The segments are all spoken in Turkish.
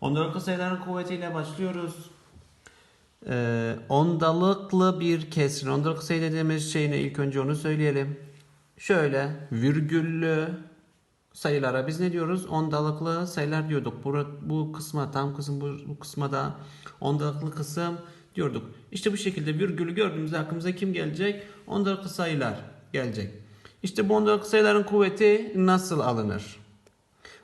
Ondalıklı sayıların kuvvetiyle başlıyoruz. Ee, ondalıklı bir kesrin. Ondalıklı sayı dediğimiz şey ne? İlk önce onu söyleyelim. Şöyle virgüllü sayılara biz ne diyoruz? Ondalıklı sayılar diyorduk. Bu, bu kısma tam kısım bu, bu kısma da ondalıklı kısım diyorduk. İşte bu şekilde virgülü gördüğümüzde aklımıza kim gelecek? Ondalıklı sayılar gelecek. İşte bu ondalıklı sayıların kuvveti nasıl alınır?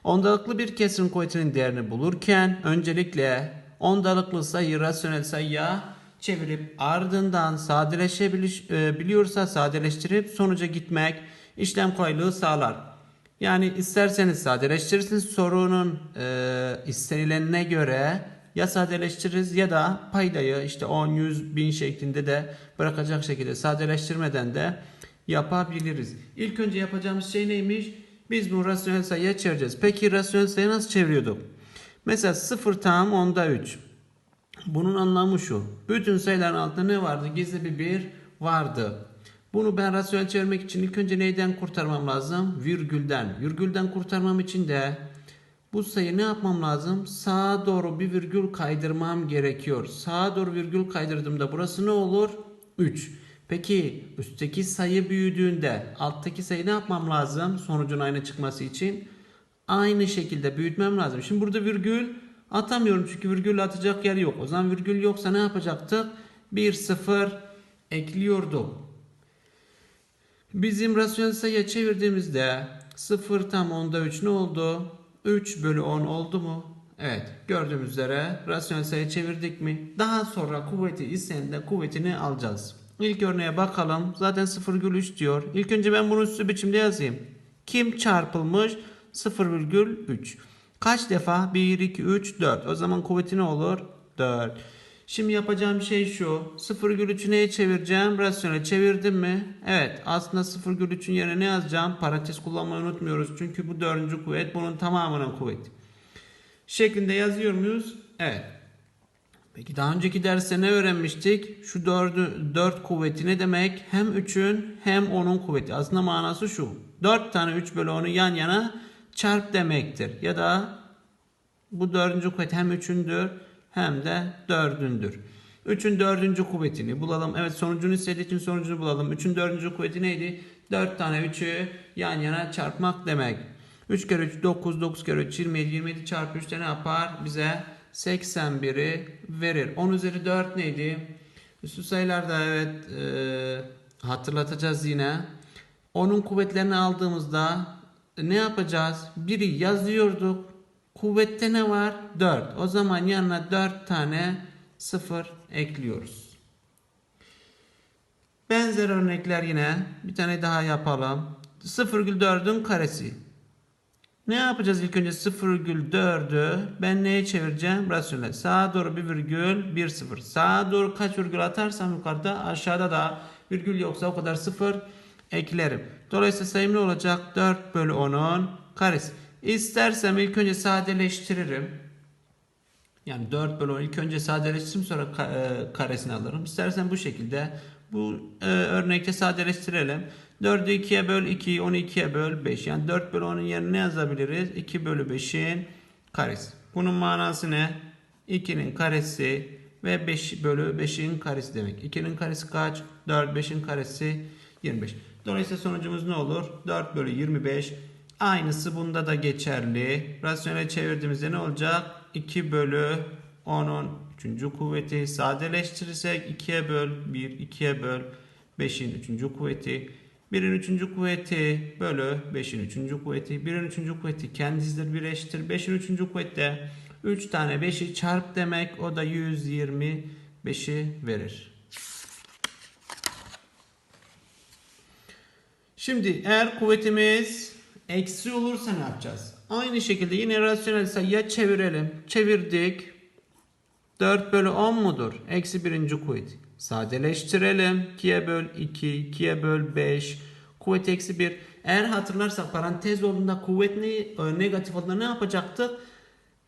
Ondalıklı bir kesrin kuvvetinin değerini bulurken öncelikle ondalıklı sayı rasyonel sayıya çevirip ardından sadeleşebiliyorsa sadeleştirip sonuca gitmek işlem kolaylığı sağlar. Yani isterseniz sadeleştirirsiniz sorunun e, istenilenine göre ya sadeleştiririz ya da paydayı işte 10, 100, 1000 şeklinde de bırakacak şekilde sadeleştirmeden de yapabiliriz. İlk önce yapacağımız şey neymiş? Biz bunu rasyonel sayıya çevireceğiz. Peki rasyonel sayı nasıl çeviriyorduk? Mesela 0 tam onda 3. Bunun anlamı şu. Bütün sayıların altında ne vardı? Gizli bir 1 vardı. Bunu ben rasyonel çevirmek için ilk önce neyden kurtarmam lazım? Virgülden. Virgülden kurtarmam için de bu sayı ne yapmam lazım? Sağa doğru bir virgül kaydırmam gerekiyor. Sağa doğru virgül kaydırdığımda burası ne olur? 3. Peki üstteki sayı büyüdüğünde alttaki sayı ne yapmam lazım? Sonucun aynı çıkması için aynı şekilde büyütmem lazım. Şimdi burada virgül atamıyorum çünkü virgül atacak yer yok. O zaman virgül yoksa ne yapacaktık? 1 0 ekliyorduk. Bizim rasyonel sayıya çevirdiğimizde 0 tam onda 3 ne oldu? 3 bölü 10 oldu mu? Evet gördüğümüz üzere rasyonel sayı çevirdik mi? Daha sonra kuvveti isteninde kuvvetini alacağız. İlk örneğe bakalım. Zaten 0,3 diyor. İlk önce ben bunu üstü biçimde yazayım. Kim çarpılmış? 0,3. Kaç defa? 1, 2, 3, 4. O zaman kuvveti ne olur? 4. Şimdi yapacağım şey şu. 0,3'ü neye çevireceğim? Rasyonel çevirdim mi? Evet. Aslında 0,3'ün yerine ne yazacağım? Parantez kullanmayı unutmuyoruz. Çünkü bu dördüncü kuvvet bunun tamamının kuvveti. Şeklinde yazıyor muyuz? Evet. Peki daha önceki derste ne öğrenmiştik? Şu 4, 4 kuvveti ne demek? Hem 3'ün hem 10'un kuvveti. Aslında manası şu. 4 tane 3 bölü 10'u yan yana çarp demektir. Ya da bu dördüncü kuvvet hem 3'ündür hem de 4'ündür. 3'ün dördüncü kuvvetini bulalım. Evet sonucunu istediği için sonucunu bulalım. 3'ün dördüncü kuvveti neydi? 4 tane 3'ü yan yana çarpmak demek. 3 kere 3 9, 9 kere 3 27, 27 çarpı 3 de ne yapar? Bize 81'i verir. 10 üzeri 4 neydi? Üstü sayılarda evet e, hatırlatacağız yine. Onun kuvvetlerini aldığımızda ne yapacağız? Biri yazıyorduk. Kuvvette ne var? 4. O zaman yanına 4 tane 0 ekliyoruz. Benzer örnekler yine. Bir tane daha yapalım. 0,4'ün karesi. Ne yapacağız ilk önce 0,4'ü ben neye çevireceğim? Rasyonel. Sağa doğru bir virgül 1 0. Sağa doğru kaç virgül atarsam yukarıda aşağıda da virgül yoksa o kadar 0 eklerim. Dolayısıyla sayım ne olacak? 4 bölü 10'un karesi. İstersem ilk önce sadeleştiririm. Yani 4 bölü 10 ilk önce sadeleştiririm sonra e, karesini alırım. İstersen bu şekilde bu e, örnekte sadeleştirelim. 4'ü 2'ye böl 2'yi 12'ye böl 5. Yani 4 bölü 10'un yerine ne yazabiliriz? 2 bölü 5'in karesi. Bunun manası ne? 2'nin karesi ve 5 bölü 5'in karesi demek. 2'nin karesi kaç? 4, 5'in karesi 25. Dolayısıyla sonucumuz ne olur? 4 bölü 25. Aynısı bunda da geçerli. Rasyonel çevirdiğimizde ne olacak? 2 bölü 10'un 3. kuvveti. Sadeleştirirsek 2'ye böl 1, 2'ye böl 5'in 3. kuvveti. 1'in 3. kuvveti bölü 5'in 3. kuvveti. 1'in 3. kuvveti kendisidir 1 eşittir. 5'in 3. kuvvette 3 tane 5'i çarp demek o da 125'i verir. Şimdi eğer kuvvetimiz eksi olursa ne yapacağız? Aynı şekilde yine rasyonel sayıya çevirelim. Çevirdik. 4 bölü 10 mudur? Eksi birinci kuvvet. Sadeleştirelim. 2'ye böl 2, 2'ye böl 5. Kuvvet eksi 1. Eğer hatırlarsak parantez olduğunda kuvvet ne, e, negatif olduğunda ne yapacaktık?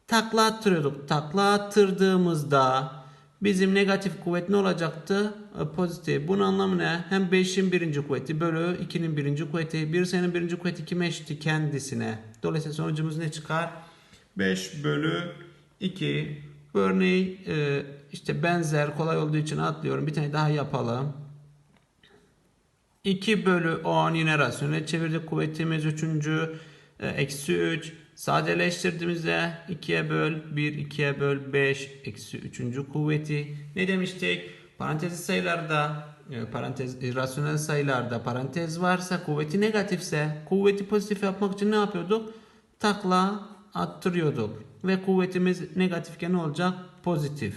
Takla attırıyorduk. Takla attırdığımızda bizim negatif kuvvet ne olacaktı? E, pozitif. Bunun anlamı ne? Hem 5'in birinci kuvveti bölü 2'nin birinci kuvveti. Bir senin birinci kuvveti kime eşitti? Kendisine. Dolayısıyla sonucumuz ne çıkar? 5 bölü 2. Bu örneği e, işte benzer kolay olduğu için atlıyorum. Bir tane daha yapalım. 2 bölü 10 yine rasyonel çevirdik. Kuvvetimiz 3. Eksi 3. Sadeleştirdiğimizde 2'ye böl 1, 2'ye böl 5. Eksi 3. kuvveti. Ne demiştik? Parantez sayılarda e, parantez e, rasyonel sayılarda parantez varsa kuvveti negatifse kuvveti pozitif yapmak için ne yapıyorduk? Takla attırıyorduk. Ve kuvvetimiz negatifken ne olacak? Pozitif.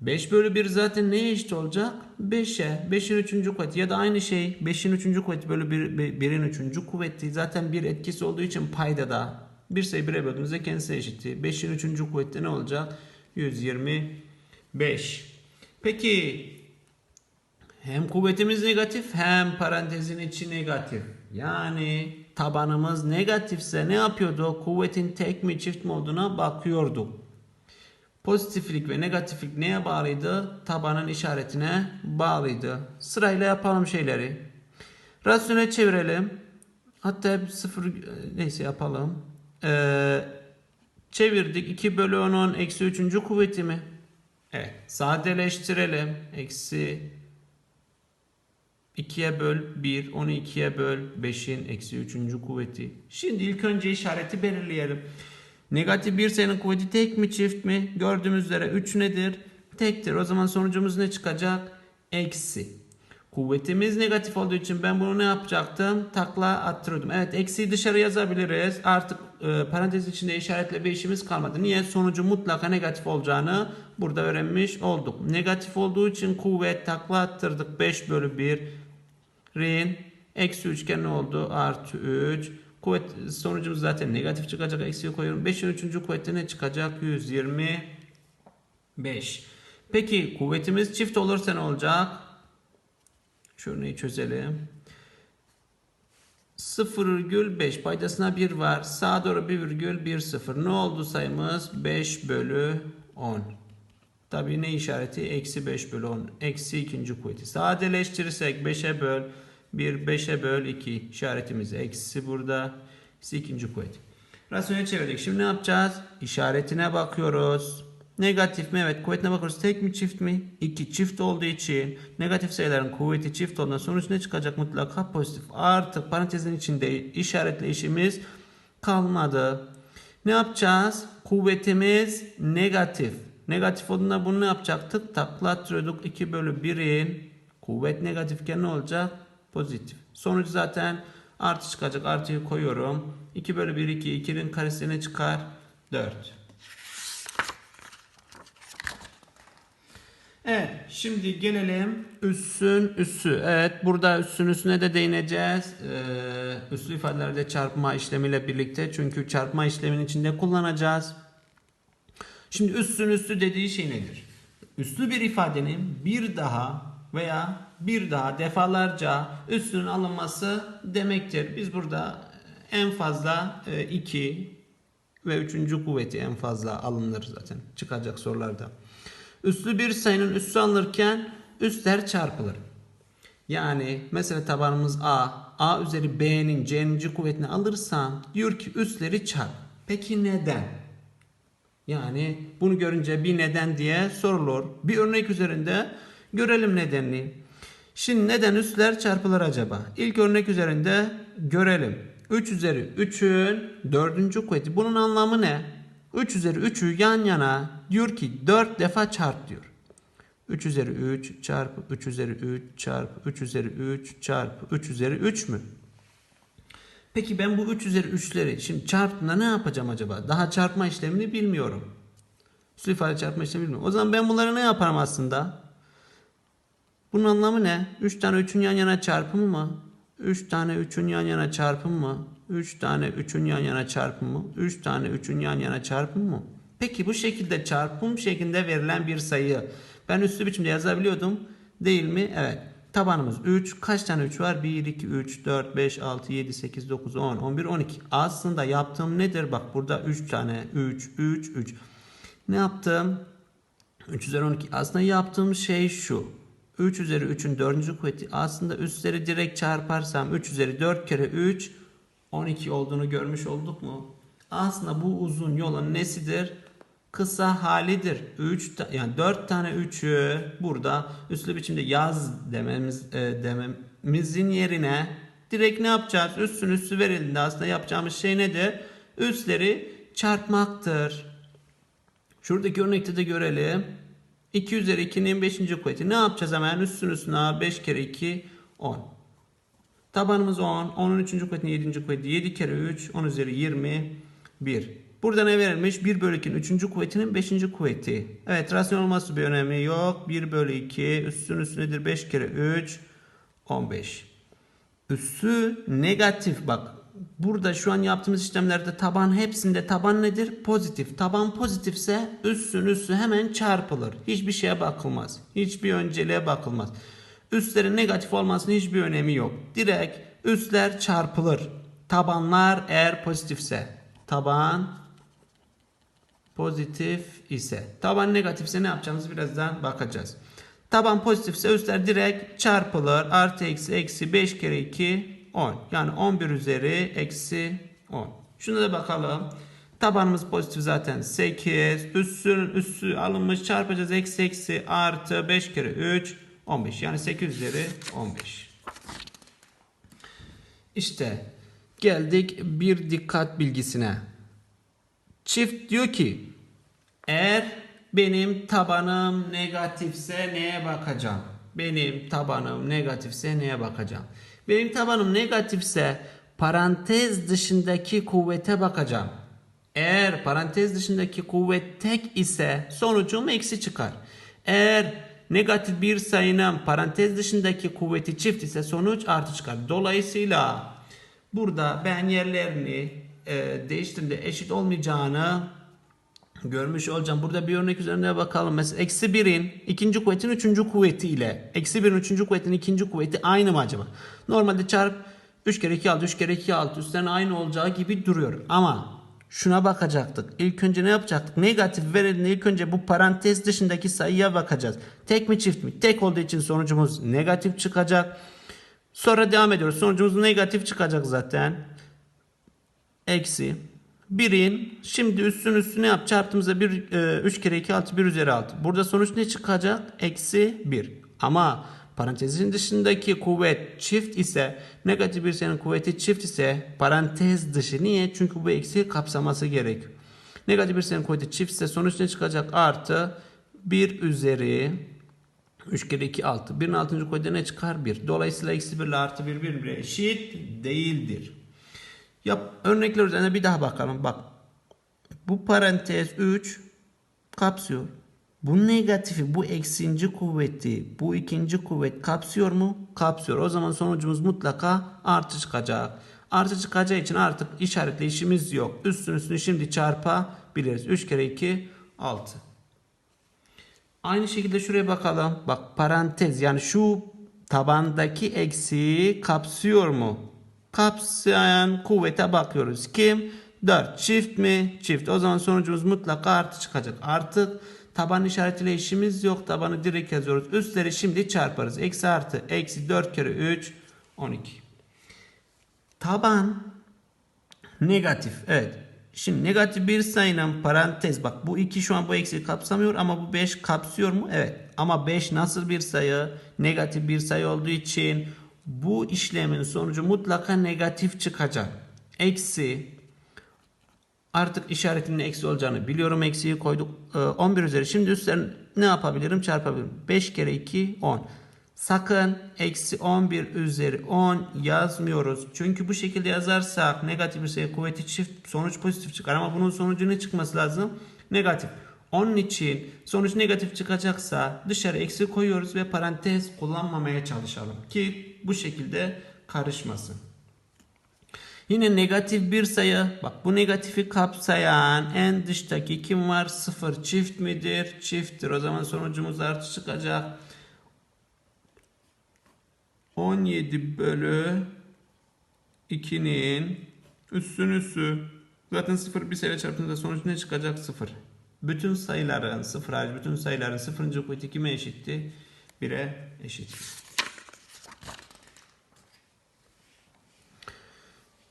5 bölü 1 zaten neye eşit olacak? 5'e. 5'in 3. kuvveti ya da aynı şey 5'in 3. kuvveti bölü 1, 1'in 3. kuvveti zaten bir etkisi olduğu için payda da bir sayı 1'e böldüğümüzde kendisi eşitti. 5'in 3. kuvveti ne olacak? 125. Peki hem kuvvetimiz negatif hem parantezin içi negatif. Yani tabanımız negatifse ne yapıyorduk? Kuvvetin tek mi çift mi olduğuna bakıyorduk. Pozitiflik ve negatiflik neye bağlıydı? Tabanın işaretine bağlıydı. Sırayla yapalım şeyleri. Rasyonel çevirelim. Hatta hep sıfır neyse yapalım. Ee, çevirdik. 2 bölü 10'un eksi 3. kuvveti mi? Evet. Sadeleştirelim. Eksi 2'ye böl 1, 10'u 2'ye böl 5'in eksi 3. kuvveti. Şimdi ilk önce işareti belirleyelim. Negatif bir sayının kuvveti tek mi çift mi? Gördüğümüz üzere 3 nedir? Tektir. O zaman sonucumuz ne çıkacak? Eksi. Kuvvetimiz negatif olduğu için ben bunu ne yapacaktım? Takla attırıyordum. Evet eksiyi dışarı yazabiliriz. Artık e, parantez içinde işaretle bir işimiz kalmadı. Niye? Sonucu mutlaka negatif olacağını burada öğrenmiş olduk. Negatif olduğu için kuvvet takla attırdık. 5 bölü 1 rin eksi üçgen ne oldu? Artı 3. Kuvvet sonucumuz zaten negatif çıkacak. Eksiye koyuyorum. 5'in 3. kuvvette ne çıkacak? 125. Peki kuvvetimiz çift olursa ne olacak? Şu örneği çözelim. 0,5 paydasına 1 var. Sağa doğru 1,10. Ne oldu sayımız? 5 bölü 10. Tabii ne işareti? Eksi 5 bölü 10. Eksi ikinci kuvveti. Sadeleştirirsek 5'e böl 1, 5'e böl 2 işaretimiz eksi burada. Eksi ikinci kuvvet. Rasyonel çevirdik. Şimdi ne yapacağız? İşaretine bakıyoruz. Negatif mi? Evet. Kuvvetine bakıyoruz. Tek mi çift mi? 2 çift olduğu için negatif sayıların kuvveti çift olduğunda sonuç ne çıkacak? Mutlaka pozitif. Artık parantezin içinde işaretle işimiz kalmadı. Ne yapacağız? Kuvvetimiz negatif. Negatif olduğunda bunu ne yapacaktık? Takla attırıyorduk. 2 bölü 1'in kuvvet negatifken ne olacak? Pozitif. Sonuç zaten artı çıkacak. Artıyı koyuyorum. 2 bölü 1 2. 2'nin karesi ne çıkar? 4. Evet, şimdi gelelim üssün üssü. Evet, burada üssün üssüne de değineceğiz. Ee, üslü ifadelerde çarpma işlemiyle birlikte. Çünkü çarpma işleminin içinde kullanacağız. Şimdi üssün üssü dediği şey nedir? Üslü bir ifadenin bir daha veya bir daha defalarca üstünün alınması demektir. Biz burada en fazla 2 ve 3. kuvveti en fazla alınır zaten çıkacak sorularda. Üslü bir sayının üssü alınırken üstler çarpılır. Yani mesela tabanımız A. A üzeri B'nin C'ninci kuvvetini alırsam diyor ki üstleri çarp. Peki neden? Yani bunu görünce bir neden diye sorulur. Bir örnek üzerinde görelim nedenini. Şimdi neden üstler çarpılır acaba? İlk örnek üzerinde görelim. 3 üzeri 3'ün 4. kuvveti. Bunun anlamı ne? 3 üzeri 3'ü yan yana diyor ki 4 defa çarp diyor. 3 üzeri 3 çarpı 3 üzeri 3 çarpı 3 üzeri 3 çarpı 3 üzeri 3 mü? Peki ben bu 3 üzeri 3'leri şimdi çarptığımda ne yapacağım acaba? Daha çarpma işlemini bilmiyorum. Üslü ifade çarpma işlemini bilmiyorum. O zaman ben bunları ne yaparım aslında? Bunun anlamı ne? 3 tane 3'ün yan yana çarpımı mı? 3 tane 3'ün yan yana çarpımı mı? 3 tane 3'ün yan yana çarpımı mı? 3 tane 3'ün yan yana çarpımı mı? Peki bu şekilde çarpım şeklinde verilen bir sayı ben üslü biçimde yazabiliyordum. Değil mi? Evet. Tabanımız 3. Kaç tane 3 var? 1, 2, 3, 4, 5, 6, 7, 8, 9, 10, 11, 12. Aslında yaptığım nedir? Bak burada 3 tane 3, 3, 3. Ne yaptım? 3 üzeri 12. Aslında yaptığım şey şu. 3 üzeri 3'ün 4. kuvveti aslında üstleri direkt çarparsam 3 üzeri 4 kere 3 12 olduğunu görmüş olduk mu? Aslında bu uzun yolun nesidir? Kısa halidir. 3 yani 4 tane 3'ü burada üslü biçimde yaz dememiz e, dememizin yerine direkt ne yapacağız? Üssün üssü verildiğinde aslında yapacağımız şey nedir? Üsleri çarpmaktır. Şuradaki örnekte de görelim. 2 üzeri 2'nin 5. kuvveti. Ne yapacağız hemen? Üstün üstüne 5 kere 2 10. Tabanımız 10. 10'un 3. kuvvetinin 7. kuvveti. 7 kere 3 10 üzeri 21. Burada ne verilmiş? 1 bölü 2'nin 3. kuvvetinin 5. kuvveti. Evet rasyonel olması bir önemi yok. 1 bölü 2 üstün üstünedir 5 kere 3 15. Üssü negatif bak. Burada şu an yaptığımız işlemlerde taban hepsinde taban nedir? Pozitif. Taban pozitifse üssün üssü hemen çarpılır. Hiçbir şeye bakılmaz. Hiçbir önceliğe bakılmaz. Üslerin negatif olmasının hiçbir önemi yok. Direkt üsler çarpılır. Tabanlar eğer pozitifse. Taban pozitif ise. Taban negatifse ne yapacağımızı birazdan bakacağız. Taban pozitifse üstler direkt çarpılır. Artı eksi eksi 5 kere 2 10. Yani 11 üzeri eksi 10. Şuna da bakalım. Tabanımız pozitif zaten 8. Üssünün üssü alınmış çarpacağız. Eksi eksi artı 5 kere 3 15. Yani 8 üzeri 15. İşte geldik bir dikkat bilgisine. Çift diyor ki eğer benim tabanım negatifse neye bakacağım? Benim tabanım negatifse neye bakacağım? Benim tabanım negatifse parantez dışındaki kuvvete bakacağım. Eğer parantez dışındaki kuvvet tek ise sonucum eksi çıkar. Eğer negatif bir sayının parantez dışındaki kuvveti çift ise sonuç artı çıkar. Dolayısıyla burada ben yerlerini e, değiştirdiğimde eşit olmayacağını görmüş olacağım. Burada bir örnek üzerine bakalım. Mesela eksi 1'in ikinci kuvvetin üçüncü kuvveti ile eksi 1'in üçüncü kuvvetin ikinci kuvveti aynı mı acaba? Normalde çarp 3 kere 2 6 3 kere 2 6 üstten aynı olacağı gibi duruyor. Ama şuna bakacaktık. İlk önce ne yapacaktık? Negatif verildiğinde ilk önce bu parantez dışındaki sayıya bakacağız. Tek mi çift mi? Tek olduğu için sonucumuz negatif çıkacak. Sonra devam ediyoruz. Sonucumuz negatif çıkacak zaten. Eksi 1'in şimdi üstün üstüne yap çarptığımızda 1 e, 3 kere 2 6 1 üzeri 6. Burada sonuç ne çıkacak? Eksi 1. Ama parantezin dışındaki kuvvet çift ise negatif bir sayının kuvveti çift ise parantez dışı. Niye? Çünkü bu eksi kapsaması gerekiyor. Negatif bir sayının kuvveti çift ise sonuç ne çıkacak? Artı 1 üzeri 3 kere 2 6. 1'in 6. kuvveti ne çıkar? 1. Dolayısıyla eksi 1 ile artı 1 birbirine eşit değildir. Yap, örnekler üzerine bir daha bakalım. Bak. Bu parantez 3 kapsıyor. Bu negatifi, bu eksinci kuvveti, bu ikinci kuvvet kapsıyor mu? Kapsıyor. O zaman sonucumuz mutlaka artı çıkacak. Artı çıkacağı için artık işaretle işimiz yok. Üstün üstünü şimdi çarpabiliriz. 3 kere 2 6. Aynı şekilde şuraya bakalım. Bak parantez yani şu tabandaki eksiği kapsıyor mu? Kapsayan kuvvete bakıyoruz. Kim? 4. Çift mi? Çift. O zaman sonucumuz mutlaka artı çıkacak. Artık taban işaretiyle işimiz yok. Tabanı direkt yazıyoruz. Üstleri şimdi çarparız. Eksi artı. Eksi 4 kere 3. 12. Taban negatif. Evet. Şimdi negatif bir sayının parantez bak bu 2 şu an bu eksi kapsamıyor ama bu 5 kapsıyor mu? Evet. Ama 5 nasıl bir sayı? Negatif bir sayı olduğu için bu işlemin sonucu mutlaka negatif çıkacak. Eksi artık işaretinin eksi olacağını biliyorum. Eksiyi koyduk. Ee, 11 üzeri. Şimdi üstlerine ne yapabilirim? Çarpabilirim. 5 kere 2 10. Sakın eksi 11 üzeri 10 yazmıyoruz. Çünkü bu şekilde yazarsak negatif bir sayı kuvveti çift sonuç pozitif çıkar. Ama bunun sonucu ne çıkması lazım? Negatif. Onun için sonuç negatif çıkacaksa dışarı eksi koyuyoruz ve parantez kullanmamaya çalışalım. Ki bu şekilde karışmasın. Yine negatif bir sayı. Bak bu negatifi kapsayan en dıştaki kim var? Sıfır çift midir? Çifttir. O zaman sonucumuz artı çıkacak. 17 bölü 2'nin üstün üssü. Zaten 0 bir sayıyla çarptığında sonuç ne çıkacak? 0. Bütün sayıların 0 hariç bütün sayıların 0. kuvveti kime eşitti? 1'e eşit.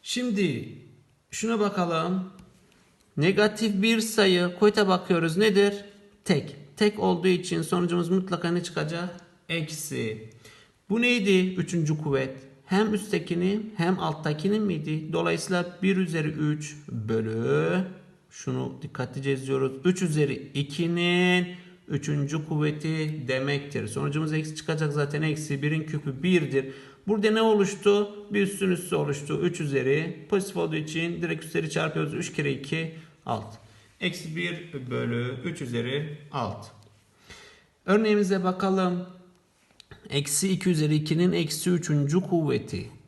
Şimdi şuna bakalım. Negatif bir sayı kuvvete bakıyoruz nedir? Tek. Tek olduğu için sonucumuz mutlaka ne çıkacak? Eksi. Bu neydi? Üçüncü kuvvet. Hem üsttekini hem alttakinin miydi? Dolayısıyla 1 üzeri 3 bölü şunu dikkatlice yazıyoruz. 3 üzeri 2'nin üçüncü kuvveti demektir. Sonucumuz eksi çıkacak zaten. Eksi 1'in küpü 1'dir. Burada ne oluştu? Bir üstün üstü oluştu. 3 üzeri. Pozitif olduğu için direkt üstleri çarpıyoruz. 3 kere 2 6. Eksi 1 bölü 3 üzeri 6. Örneğimize bakalım. Eksi 2 üzeri 2'nin eksi 3. kuvveti.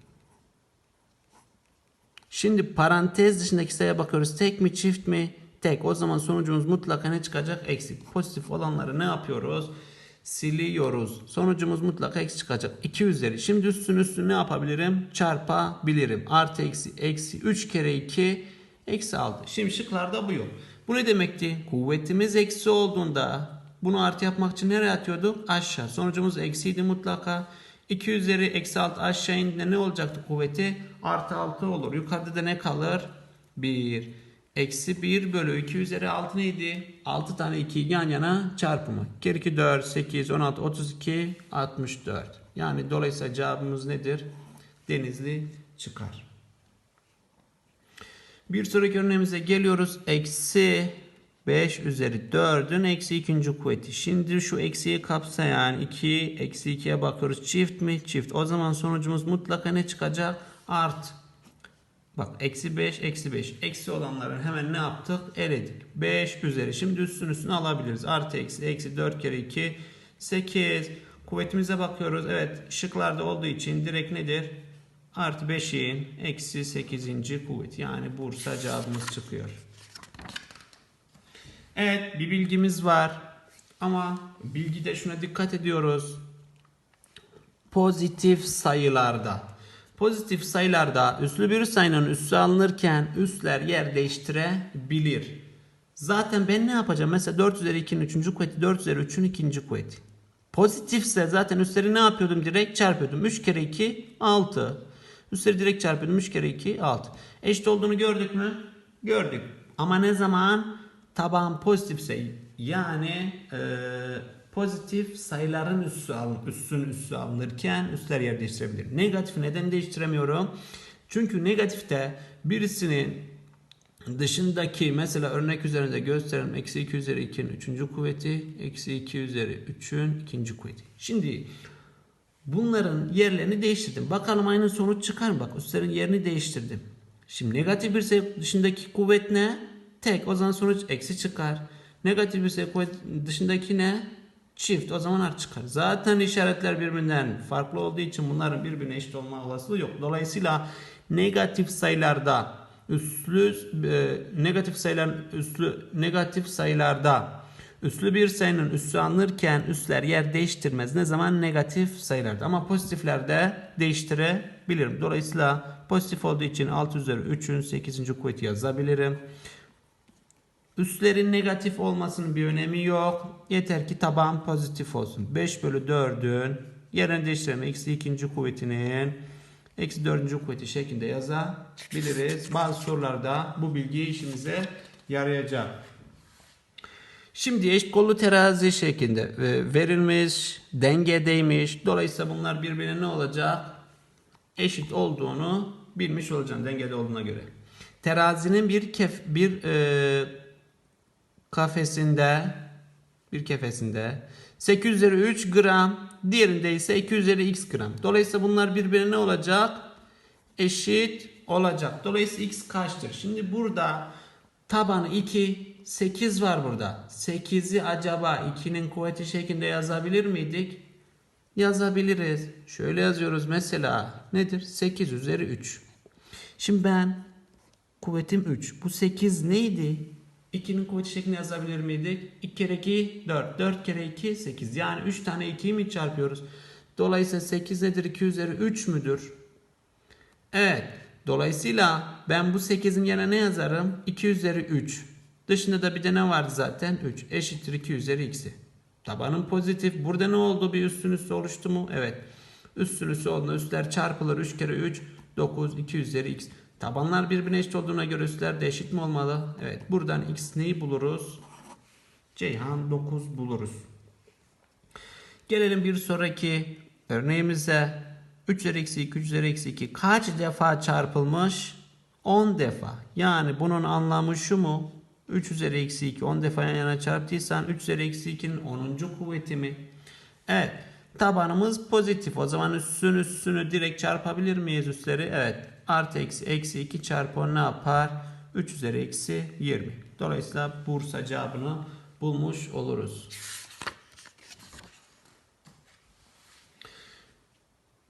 Şimdi parantez dışındaki sayıya bakıyoruz. Tek mi çift mi? Tek. O zaman sonucumuz mutlaka ne çıkacak? Eksi. Pozitif olanları ne yapıyoruz? Siliyoruz. Sonucumuz mutlaka eksi çıkacak. 2 üzeri. Şimdi üstün üstü ne yapabilirim? Çarpabilirim. Artı eksi. Eksi 3 kere 2. Eksi 6. Şimdi şıklarda bu yok. Bu ne demekti? Kuvvetimiz eksi olduğunda bunu artı yapmak için nereye atıyorduk? Aşağı. Sonucumuz eksiydi mutlaka. 2 üzeri eksi 6 aşağı indiğinde ne olacaktı kuvveti? Artı 6 olur. Yukarıda da ne kalır? 1. Eksi 1 bölü 2 üzeri 6 neydi? 6 tane 2 yan yana çarpımı. 2 2 4 8 16 32 64. Yani dolayısıyla cevabımız nedir? Denizli çıkar. Bir sonraki örneğimize geliyoruz. Eksi 5 üzeri 4'ün eksi ikinci kuvveti. Şimdi şu eksiyi kapsayan 2 eksi 2'ye bakıyoruz. Çift mi? Çift. O zaman sonucumuz mutlaka ne çıkacak? Art. Bak eksi 5 eksi 5. Eksi olanların hemen ne yaptık? Eledik. 5 üzeri. Şimdi üstün üstüne alabiliriz. Artı eksi eksi 4 kere 2 8. Kuvvetimize bakıyoruz. Evet şıklarda olduğu için direkt nedir? Artı 5'in eksi 8. kuvveti. Yani Bursa cevabımız çıkıyor. Evet bir bilgimiz var. Ama bilgide şuna dikkat ediyoruz. Pozitif sayılarda. Pozitif sayılarda üslü bir sayının üssü alınırken üsler yer değiştirebilir. Zaten ben ne yapacağım? Mesela 4 üzeri 2'nin 3. kuvveti 4 üzeri 3'ün 2. kuvveti. Pozitifse zaten üstleri ne yapıyordum? Direkt çarpıyordum. 3 kere 2 6. Üstleri direkt çarpıyordum. 3 kere 2 6. Eşit olduğunu gördük mü? Gördük. Ama ne zaman? Taban pozitifse yani e, pozitif sayıların üssü alın, üssün üssü alınırken üstler yer değiştirebilir. Negatif neden değiştiremiyorum? Çünkü negatifte birisinin dışındaki mesela örnek üzerinde gösterelim. Eksi 2 üzeri 2'nin 3. kuvveti. Eksi 2 üzeri 3'ün 2. kuvveti. Şimdi bunların yerlerini değiştirdim. Bakalım aynı sonuç çıkar mı? Bak üstlerin yerini değiştirdim. Şimdi negatif bir dışındaki kuvvet ne? Tek. O zaman sonuç eksi çıkar. Negatif bir kuvvet dışındaki ne? Çift. O zaman artı çıkar. Zaten işaretler birbirinden farklı olduğu için bunların birbirine eşit olma olasılığı yok. Dolayısıyla negatif sayılarda üslü e, negatif sayıların üslü negatif sayılarda üslü bir sayının üssü alınırken üsler yer değiştirmez. Ne zaman negatif sayılarda ama pozitiflerde değiştirebilirim. Dolayısıyla pozitif olduğu için 6 üzeri 3'ün 8. kuvveti yazabilirim. Üslerin negatif olmasının bir önemi yok. Yeter ki taban pozitif olsun. 5 bölü 4'ün yerini değiştirelim. Eksi ikinci kuvvetinin eksi dördüncü kuvveti şeklinde yazabiliriz. Bazı sorularda bu bilgi işimize yarayacak. Şimdi eşit kollu terazi şeklinde e, verilmiş, dengedeymiş. Dolayısıyla bunlar birbirine ne olacak? Eşit olduğunu bilmiş olacağım dengede olduğuna göre. Terazinin bir kef bir e, kafesinde bir kefesinde 8 üzeri 3 gram diğerinde ise 2 üzeri x gram. Dolayısıyla bunlar birbirine ne olacak? Eşit olacak. Dolayısıyla x kaçtır? Şimdi burada tabanı 2 8 var burada. 8'i acaba 2'nin kuvveti şeklinde yazabilir miydik? Yazabiliriz. Şöyle yazıyoruz mesela. Nedir? 8 üzeri 3. Şimdi ben kuvvetim 3. Bu 8 neydi? 2'nin kuvveti şeklinde yazabilir miydik? 2 kere 2 4. 4 kere 2 8. Yani 3 tane 2'yi mi çarpıyoruz? Dolayısıyla 8 nedir? 2 üzeri 3 müdür? Evet. Dolayısıyla ben bu 8'in yerine ne yazarım? 2 üzeri 3. Dışında da bir de ne vardı zaten? 3. Eşittir 2 üzeri x'i. Tabanın pozitif. Burada ne oldu? Bir üstün üstü oluştu mu? Evet. Üstün üstü olduğunda üstler çarpılır. 3 kere 3 9 2 üzeri x. Tabanlar birbirine eşit olduğuna göre üstler de eşit mi olmalı? Evet. Buradan x neyi buluruz? Ceyhan 9 buluruz. Gelelim bir sonraki örneğimize. 3 üzeri eksi 2, 3 üzeri eksi 2 kaç defa çarpılmış? 10 defa. Yani bunun anlamı şu mu? 3 üzeri eksi 2 10 defa yan yana çarptıysan 3 üzeri eksi 2'nin 10. kuvveti mi? Evet. Tabanımız pozitif. O zaman üstün üstünü direkt çarpabilir miyiz üstleri? Evet. Artı eksi eksi 2 çarpı 10 ne yapar? 3 üzeri eksi 20. Dolayısıyla Bursa cevabını bulmuş oluruz.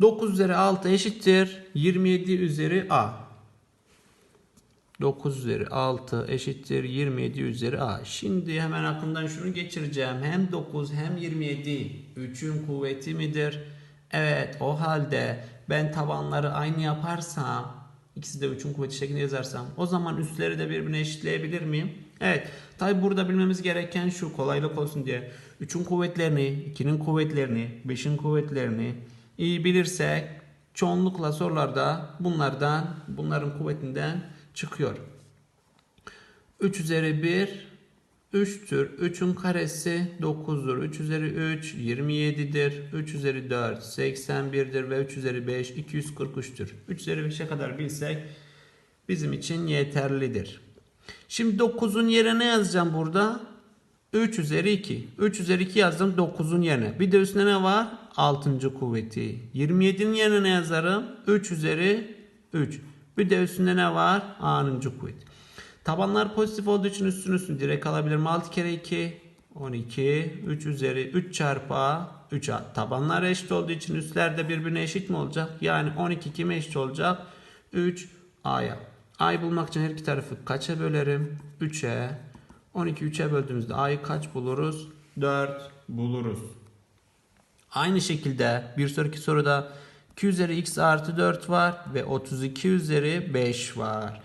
9 üzeri 6 eşittir 27 üzeri a. 9 üzeri 6 eşittir 27 üzeri a. Şimdi hemen aklımdan şunu geçireceğim. Hem 9 hem 27 3'ün kuvveti midir? Evet o halde ben tabanları aynı yaparsam ikisi de 3'ün kuvveti şeklinde yazarsam o zaman üstleri de birbirine eşitleyebilir miyim? Evet. Tabi burada bilmemiz gereken şu kolaylık olsun diye 3'ün kuvvetlerini, 2'nin kuvvetlerini, 5'in kuvvetlerini iyi bilirsek çoğunlukla sorularda bunlardan bunların kuvvetinden çıkıyor. 3 üzeri 1 3'tür. 3'ün karesi 9'dur. 3 üzeri 3 27'dir. 3 üzeri 4 81'dir ve 3 üzeri 5 243'tür. 3 üzeri 5'e kadar bilsek bizim için yeterlidir. Şimdi 9'un yerine ne yazacağım burada? 3 üzeri 2. 3 üzeri 2 yazdım 9'un yerine. Bir de üstüne ne var? 6. kuvveti. 27'nin yerine ne yazarım? 3 üzeri 3. Bir de üstünde ne var? A'nın kuvveti. Tabanlar pozitif olduğu için üstün üstün direkt alabilirim. 6 kere 2 12 3 üzeri 3 çarpı A 3 A. Tabanlar eşit olduğu için üstler de birbirine eşit mi olacak? Yani 12 kime eşit olacak? 3 A'ya. A'yı bulmak için her iki tarafı kaça bölerim? 3'e. 12 3'e böldüğümüzde A'yı kaç buluruz? 4 buluruz. Aynı şekilde bir sonraki soruda 2 üzeri x artı 4 var ve 32 üzeri 5 var.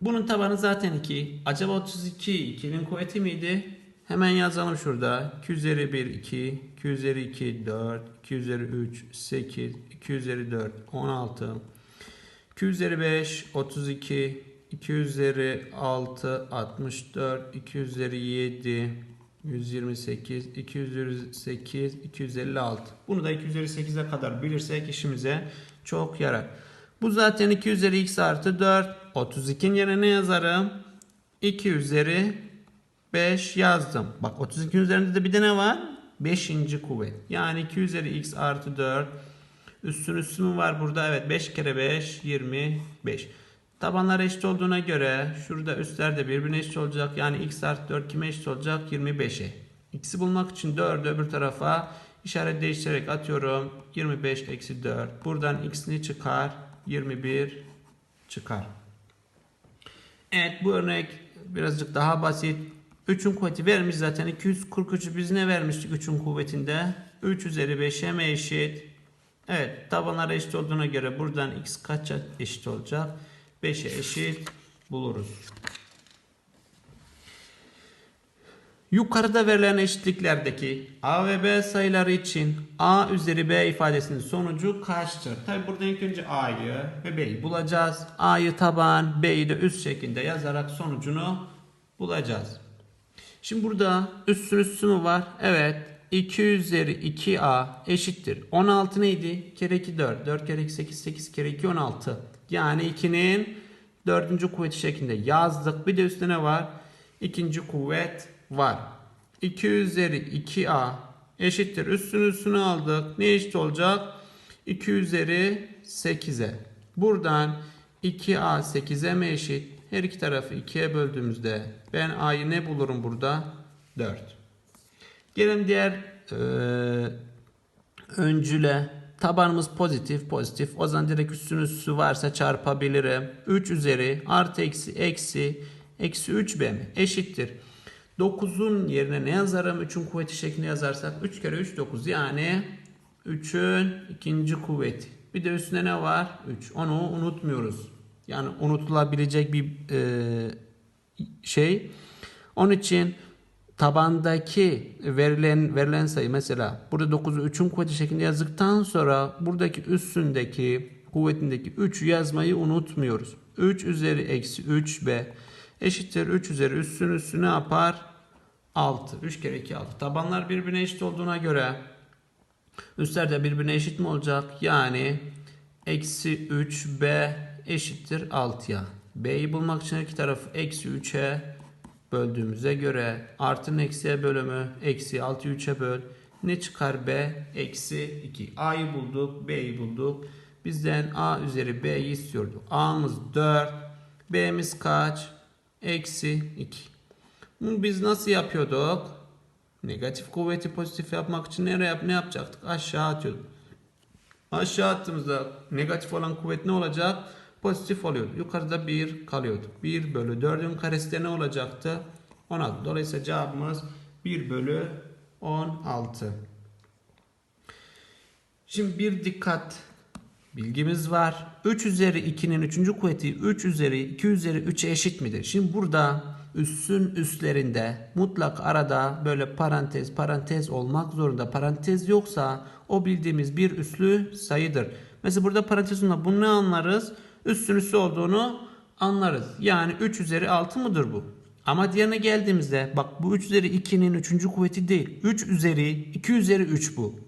Bunun tabanı zaten 2. Acaba 32 2'nin kuvveti miydi? Hemen yazalım şurada. 2 üzeri 1 2, 2 üzeri 2 4, 2 üzeri 3 8, 2 üzeri 4 16, 2 üzeri 5 32, 2 üzeri 6 64, 2 üzeri 7 128, 2 üzeri 8, 256. Bunu da 2 üzeri 8'e kadar bilirsek işimize çok yarar. Bu zaten 2 üzeri x artı 4. 32'nin yerine ne yazarım? 2 üzeri 5 yazdım. Bak 32 üzerinde de bir de ne var? 5. kuvvet. Yani 2 üzeri x artı 4. Üstün üstü mü var burada? Evet 5 kere 5 25. Tabanlar eşit olduğuna göre şurada üstler de birbirine eşit olacak. Yani x artı 4 kime eşit olacak? 25'e. X'i bulmak için 4'ü öbür tarafa işaret değiştirerek atıyorum. 25 eksi 4. Buradan x ne çıkar? 21 çıkar. Evet bu örnek birazcık daha basit. 3'ün kuvveti vermiş zaten. 243'ü biz ne vermiştik 3'ün kuvvetinde? 3 üzeri 5'e mi eşit? Evet tabanlar eşit olduğuna göre buradan x kaça eşit olacak? 5'e eşit buluruz. Yukarıda verilen eşitliklerdeki A ve B sayıları için A üzeri B ifadesinin sonucu kaçtır? Tabi burada ilk önce A'yı ve B'yi bulacağız. A'yı taban, B'yi de üst şeklinde yazarak sonucunu bulacağız. Şimdi burada üstün üstü mü var? Evet. 2 üzeri 2A eşittir. 16 neydi? Kere 2 4. 4 kere 2 8. 8 kere 2 16. Yani 2'nin dördüncü kuvveti şeklinde yazdık. Bir de üstte ne var? İkinci kuvvet var. 2 üzeri 2a eşittir. Üstünü üstünü aldık. Ne eşit olacak? 2 üzeri 8'e. Buradan 2a 8'e mi eşit? Her iki tarafı 2'ye böldüğümüzde ben a'yı ne bulurum burada? 4. Gelin diğer e, öncüle. Tabanımız pozitif pozitif. O zaman direkt üstün üstü varsa çarpabilirim. 3 üzeri artı eksi eksi eksi 3b mi? Eşittir. 9'un yerine ne yazarım? 3'ün kuvveti şeklinde yazarsak 3 kere 3 9 yani 3'ün ikinci kuvveti. Bir de üstüne ne var? 3. Onu unutmuyoruz. Yani unutulabilecek bir e, şey. Onun için tabandaki verilen verilen sayı mesela burada 9'u 3'ün kuvveti şeklinde yazdıktan sonra buradaki üstündeki kuvvetindeki 3'ü yazmayı unutmuyoruz. 3 üzeri eksi 3b eşittir 3 üzeri üssün üssü ne yapar? 6. 3 kere 2 6. Tabanlar birbirine eşit olduğuna göre üstler de birbirine eşit mi olacak? Yani eksi 3b eşittir 6'ya. b'yi bulmak için iki tarafı eksi 3'e böldüğümüze göre artının eksiye bölümü eksi 6'yı 3'e böl. Ne çıkar b? Eksi 2. a'yı bulduk, b'yi bulduk. Bizden a üzeri b'yi istiyordu. a'mız 4. b'miz kaç? Eksi 2. Biz nasıl yapıyorduk? Negatif kuvveti pozitif yapmak için nereye yap ne yapacaktık? Aşağı atıyorduk. Aşağı attığımızda negatif olan kuvvet ne olacak? Pozitif oluyordu. Yukarıda 1 kalıyordu. 1 bölü 4'ün karesi de ne olacaktı? 16. Dolayısıyla cevabımız 1 bölü 16. Şimdi bir dikkat bilgimiz var. 3 üzeri 2'nin 3. kuvveti 3 üzeri 2 üzeri 3'e eşit midir? Şimdi burada üssün üstlerinde mutlak arada böyle parantez parantez olmak zorunda. Parantez yoksa o bildiğimiz bir üslü sayıdır. Mesela burada parantez olduğunda bunu ne anlarız? Üssün üssü olduğunu anlarız. Yani 3 üzeri 6 mıdır bu? Ama diğerine geldiğimizde bak bu 3 üzeri 2'nin 3. kuvveti değil. 3 üzeri 2 üzeri 3 bu.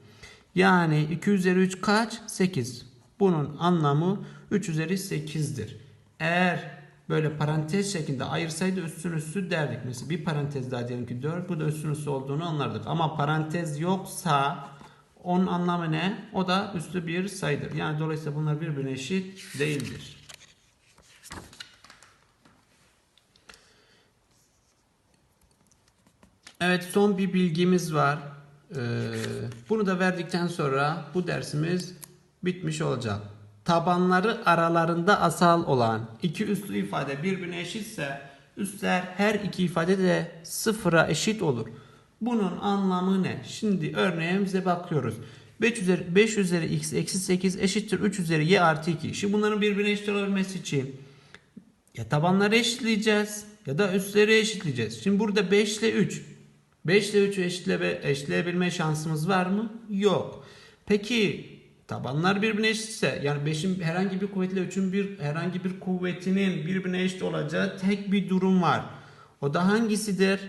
Yani 2 üzeri 3 kaç? 8. Bunun anlamı 3 üzeri 8'dir. Eğer böyle parantez şeklinde ayırsaydı üstün üstü derdik. Mesela bir parantez daha diyelim ki 4. Bu da üstün üstü olduğunu anlardık. Ama parantez yoksa onun anlamı ne? O da üstü bir sayıdır. Yani dolayısıyla bunlar birbirine eşit değildir. Evet son bir bilgimiz var. Ee, bunu da verdikten sonra bu dersimiz bitmiş olacak. Tabanları aralarında asal olan iki üslü ifade birbirine eşitse üstler her iki ifade de sıfıra eşit olur. Bunun anlamı ne? Şimdi örneğimize bakıyoruz. 5 üzeri, 5 üzeri x eksi 8 eşittir 3 üzeri y artı 2. Şimdi bunların birbirine eşit olabilmesi için ya tabanları eşitleyeceğiz ya da üstleri eşitleyeceğiz. Şimdi burada 5 ile 3. 5 ile 3'ü eşitleme, eşitleyebilme şansımız var mı? Yok. Peki tabanlar birbirine eşitse yani 5'in herhangi bir kuvvetle 3'ün bir herhangi bir kuvvetinin birbirine eşit olacağı tek bir durum var. O da hangisidir?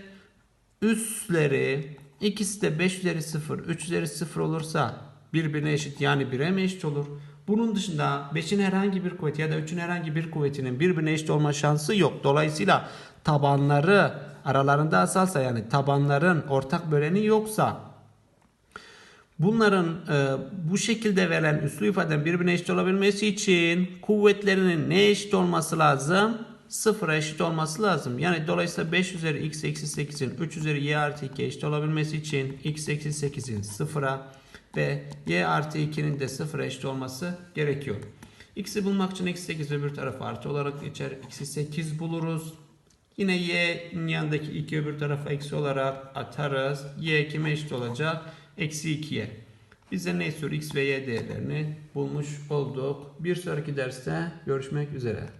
Üstleri ikisi de 5 üzeri 0, 3 üzeri 0 olursa birbirine eşit yani 1'e mi eşit olur? Bunun dışında 5'in herhangi bir kuvveti ya da 3'ün herhangi bir kuvvetinin birbirine eşit olma şansı yok. Dolayısıyla tabanları aralarında asalsa yani tabanların ortak böleni yoksa bunların e, bu şekilde verilen üslü ifadenin birbirine eşit olabilmesi için kuvvetlerinin ne eşit olması lazım? Sıfıra eşit olması lazım. Yani dolayısıyla 5 üzeri x eksi 8'in 3 üzeri y artı 2 eşit olabilmesi için x eksi 8'in sıfıra ve y artı 2'nin de sıfıra eşit olması gerekiyor. X'i bulmak için eksi 8 öbür tarafa artı olarak geçer. Eksi 8 buluruz. Yine y'nin yanındaki 2 öbür tarafa eksi olarak atarız. y kime eşit olacak? Eksi 2'ye. Bize ne istiyor? x ve y değerlerini bulmuş olduk. Bir sonraki derste görüşmek üzere.